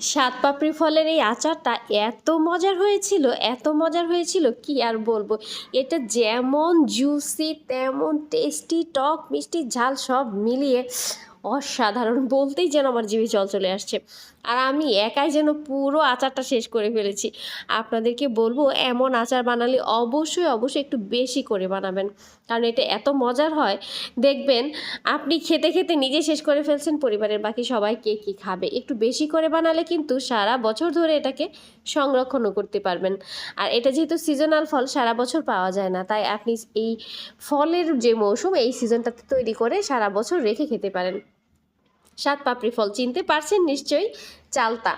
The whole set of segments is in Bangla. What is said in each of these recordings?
সাত পাপড়ি ফলের এই আচারটা এত মজার হয়েছিল, এত মজার হয়েছিল, কি আর বলব? এটা যেমন জুসি তেমন টেস্টি টক, মিষ্টি, ঝাল সব মিলিয়ে অসাধারণ, বলতেই যেন আমার জিভে জল চলে আসছে। আর আমি একাই যেন পুরো আচারটা শেষ করে ফেলেছি। আপনাদেরকে বলব, এমন আচার বানালে অবশ্যই অবশ্যই একটু বেশি করে বানাবেন। কারণ এটা এত মজার হয়। দেখবেন, আপনি খেতে খেতে নিজে শেষ করে ফেলছেন, পরিবারের বাকি সবাই কে কী খাবে? একটু বেশি করে বানালে কিন্তু সারা বছর ধরে এটাকে সংরক্ষণও করতে পারবেন। আর এটা যেহেতু সিজনাল ফল, সারা বছর পাওয়া যায় না। তাই আপনি এই ফলের যে মৌসুম, এই সিজনটাতে তৈরি করে সারা বছর রেখে খেতে পারেন। সাত পাপড়ি ফল। চিনতে পারছেন নিশ্চয়ই চালতা।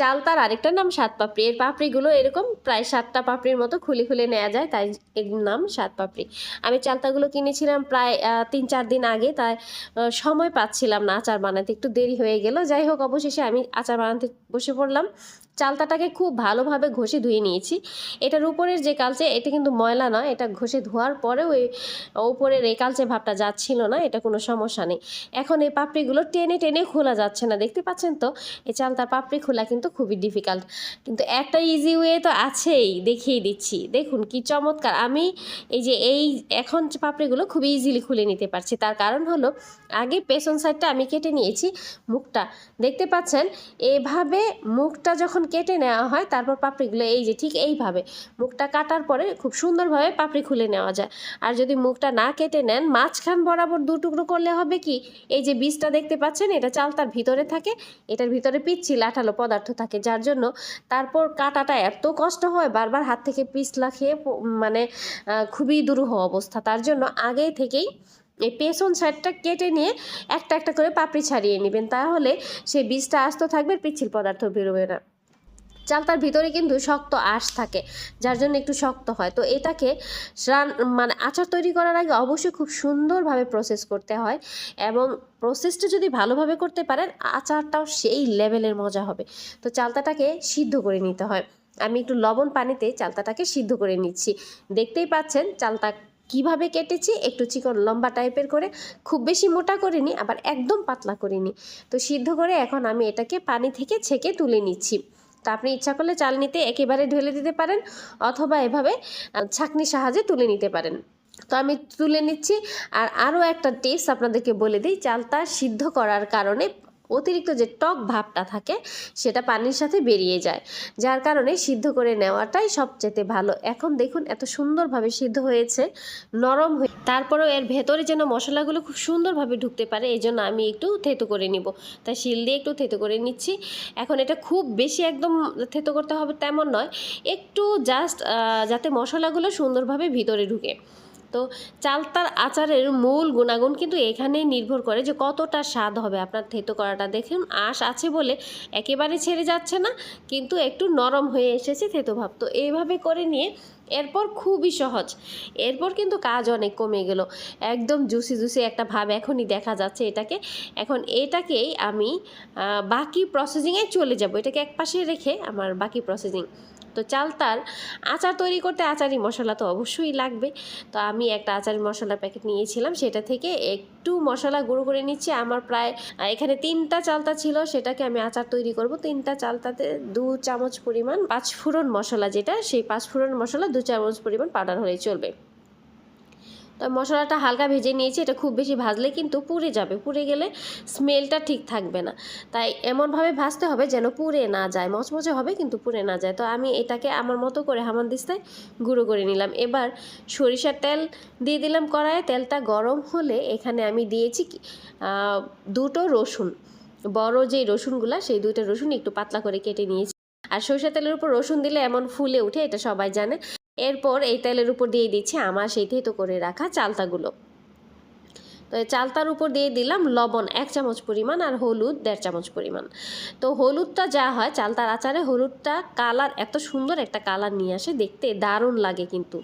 চালতার আরেকটা নাম সাত পাপড়ি। এর পাপড়িগুলো এরকম প্রায় সাতটা পাপড়ির মতো খুলে খুলে নেওয়া যায়, তাই এর নাম সাত পাপড়ি। আমি চালতাগুলো কিনেছিলাম প্রায় তিন চার দিন আগে, তাই সময় পাচ্ছিলাম না আচার বানাতে, একটু দেরি হয়ে গেল। যাই হোক, অবশেষে আমি আচার বানাতে বসে পড়লাম। চালতাটাকে খুব ভালোভাবে ঘষে ধুয়ে নিয়েছি। এটার উপরের যে কালচে, এটা কিন্তু ময়লা নয়, এটা ঘষে ধোয়ার পরেও এই উপরের এই কালচে ভাবটা যাচ্ছিল না, এটা কোনো সমস্যা নেই। এখন এই পাপড়িগুলো টেনে টেনে খোলা যাচ্ছে না, দেখতে পাচ্ছেন তো? এই চালতার পাপড়ি খোলা কিন্তু খুবই ডিফিকাল্ট কিন্তু একটা ইজি ওয়ে তো আছেই, দেখিয়ে দিচ্ছি। দেখুন কি চমৎকার, আমি এই যে এই এখন পাপড়িগুলো খুবই ইজিলি খুলে নিতে পারছি। তার কারণ হলো, আগে পেছন সাইডটা আমি কেটে নিয়েছি মুখটা। দেখতে পাচ্ছেন? এভাবে মুখটা যখন কেটে নেওয়া হয়, তারপর পাপড়িগুলো এই যে ঠিক এইভাবে মুখটা কাটার পরে খুব সুন্দরভাবে পাপড়ি খুলে নেওয়া যায়। আর যদি মুখটা না কেটে নেন, মাঝখান বরাবর দু টুকরো করলে হবে কি, এই যে বীজটা দেখতে পাচ্ছেন, এটা চালতার ভিতরে থাকে, এটার ভিতরে পিচ্ছিল আঠালো পদার্থ থাকে, যার জন্য তারপর কাটাটা এত কষ্ট হয়, বারবার হাত থেকে পিছলা খেয়ে মানে খুবই দুরূহ অবস্থা। তার জন্য আগে থেকেই এই পেছন সাইডটা কেটে নিয়ে একটা একটা করে পাপড়ি ছাড়িয়ে নেবেন, তাহলে সেই বীজটা আস্ত থাকবে পিচ্ছিল পদার্থ বেরোবে না। চালতার ভিতরে কিন্তু শক্ত আঁশ থাকে, যার জন্য একটু শক্ত হয়। তো এটাকে রান মানে আচার তৈরি করার আগে অবশ্যই খুব সুন্দরভাবে প্রসেস করতে হয় এবং প্রসেসটা যদি ভালোভাবে করতে পারেন, আচারটাও সেই লেভেলের মজা হবে। তো চালতাটাকে সিদ্ধ করে নিতে হয়। আমি একটু লবণ পানিতে চালতাটাকে সিদ্ধ করে নিচ্ছি। দেখতেই পাচ্ছেন চালতা কীভাবে কেটেছি, একটু চিকন লম্বা টাইপের করে, খুব বেশি মোটা করিনি, আবার একদম পাতলা করিনি। তো সিদ্ধ করে এখন আমি এটাকে পানি থেকে ছেঁকে তুলে নিচ্ছি। তা আপনি ইচ্ছা করলে চাল নিতে একেবারে ঢেলে দিতে পারেন অথবা এভাবে ছাঁকনির সাহায্যে তুলে নিতে পারেন। তো আমি তুলে নিচ্ছি। আর আরও একটা টিপস আপনাদেরকে বলে দিই, চালটা সিদ্ধ করার কারণে অতিরিক্ত যে টক ভাবটা থাকে, সেটা পানির সাথে বেরিয়ে যায়। যার কারণে সিদ্ধ করে নেওয়াটাই সবচেয়ে ভালো। এখন দেখুন এত সুন্দরভাবে সিদ্ধ হয়েছে, নরম হয়ে তারপরেও এর ভেতরে যেন মশলাগুলো খুব সুন্দরভাবে ঢুকতে পারে এই জন্য আমি একটু থেতো করে নিব। তাই শিল দিয়ে একটু থেতো করে নিচ্ছি। এখন এটা খুব বেশি একদম থেতো করতে হবে তেমন নয়, একটু জাস্ট যাতে মশলাগুলো সুন্দরভাবে ভিতরে ঢুকে। তো চালতার আচারের মূল গুণাগুণ কিন্তু এখানেই নির্ভর করে যে কতটা স্বাদ হবে। আপনার থেতো করাটা দেখুন, আঁশ আছে বলে একেবারে ছেড়ে যাচ্ছে না, কিন্তু একটু নরম হয়ে এসেছে থেতো ভাব। তো এইভাবে করে নিয়ে এরপর খুবই সহজ। এরপর কিন্তু কাজ অনেক কমে গেল। একদম জুসি জুসি একটা ভাব এখনই দেখা যাচ্ছে এটাকে। এখন এটাকেই আমি বাকি প্রসেসিংয়ে চলে যাব। এটাকে এক পাশে রেখে আমার বাকি প্রসেসিং তো চালতার আচার তৈরি করতে আচারি মশলা তো অবশ্যই লাগবে। তো আমি একটা আচারি মশলা প্যাকেট নিয়েছিলাম, সেটা থেকে একটু মশলা গুঁড়ো করে নিচ্ছি। আমার প্রায় এখানে তিনটা চালতা ছিল, সেটাকে আমি আচার তৈরি করব। তিনটা চালতাতে দু চামচ পরিমাণ পাঁচ ফোড়ন মশলা যেটা, সেই পাঁচ ফোড়ন মশলা দু চামচ পরিমাণ পাউডার হলেই চলবে। তো মশলাটা হালকা ভেজে নিয়েছি, এটা খুব বেশি ভাজলে কিন্তু পুড়ে যাবে। পুড়ে গেলে স্মেলটা ঠিক থাকবে না। তাই এমনভাবে ভাজতে হবে যেন পুড়ে না যায়। মচমচে হবে কিন্তু পুড়ে না যায়। তো আমি এটাকে আমার মতো করে হামানদিস্তায় গুঁড়ো করে নিলাম। এবার সরিষার তেল দিয়ে দিলাম কড়াইয়ে। তেলটা গরম হলে এখানে আমি দিয়েছি দুটো রসুন। বড় যেই রসুনগুলা, সেই দুইটা রসুন একটু পাতলা করে কেটে নিয়েছি। আর সরিষার তেলের উপর রসুন দিলে এমন ফুলে ওঠে, এটা সবাই জানে। এরপর এই তেলের উপর দিয়ে দিচ্ছি আমার সেই থেতো করে রাখা চালতাগুলো। তো চালতার উপর দিয়ে দিলাম লবণ এক চামচ পরিমাণ আর হলুদ দেড় চামচ পরিমাণ। তো হলুদটা যা হয় চালতার আচারে হলুদটা কালার এত সুন্দর একটা কালার নিয়ে আসে, দেখতে দারুণ লাগে কিন্তু।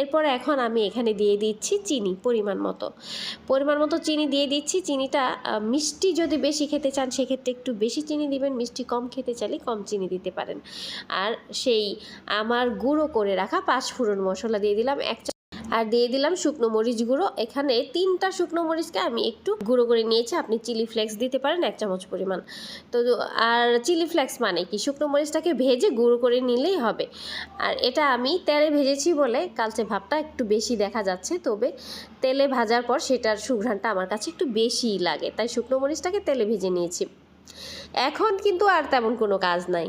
এরপর এখন আমি এখানে দিয়ে দিচ্ছি চিনি পরিমাণ মতো। পরিমাণ মতো চিনি দিয়ে দিচ্ছি। চিনিটা মিষ্টি যদি বেশি খেতে চান, সেক্ষেত্রে একটু বেশি চিনি দিবেন। মিষ্টি কম খেতে চাইলে কম চিনি দিতে পারেন। আর সেই আমার গুঁড়ো করে রাখা পাঁচ ফুরন মশলা দিয়ে দিলাম। এক আর দিয়ে দিলাম শুকনো মরিচ গুঁড়ো। এখানে তিনটা শুকনো মরিচকে আমি একটু গুঁড়ো করে নিয়েছি। আপনি চিলি ফ্লেক্স দিতে পারেন, এক চামচ পরিমাণ। তো আর চিলি ফ্লেক্স মানে কি? শুকনো মরিচটাকে ভেজে গুঁড়ো করে নিলেই হবে। আর এটা আমি তেলে ভেজেছি বলে কালচে ভাবটা একটু বেশি দেখা যাচ্ছে। তবে তেলে ভাজার পর সেটার সুঘ্রাণটা আমার কাছে একটু বেশিই লাগে। তাই শুকনো মরিচটাকে তেলে ভেজে নিয়েছি। এখন কিন্তু আর তেমন কোনো কাজ নাই।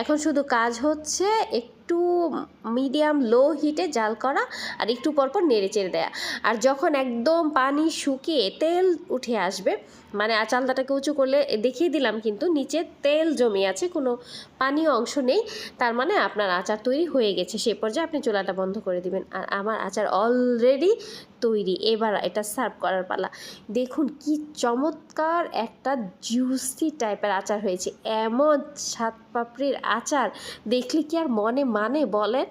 এখন শুধু কাজ হচ্ছে একটু মিডিয়াম লো হিটে জাল করা আর একটু পরপর নেড়ে চেড়ে দেয়া। আর যখন একদম পানি শুকিয়ে তেল উঠে আসবে মানে আচালদাটাকে উঁচু করলে দেখিয়ে দিলাম কিন্তু নিচে তেল জমে আছে, কোনো পানীয় অংশ নেই, তার মানে আপনার আচার তৈরি হয়ে গেছে। সে পর্যায়ে আপনি চুলাটা বন্ধ করে দিবেন। আর আমার আচার অলরেডি তৈরি। এবার এটা সার্ভ করার পালা। দেখুন কি চমৎকার একটা জুসি টাইপের আচার হয়েছে। এমন সাত পাপড়ির আচার দেখলে কি আর মনে মানে বলেন?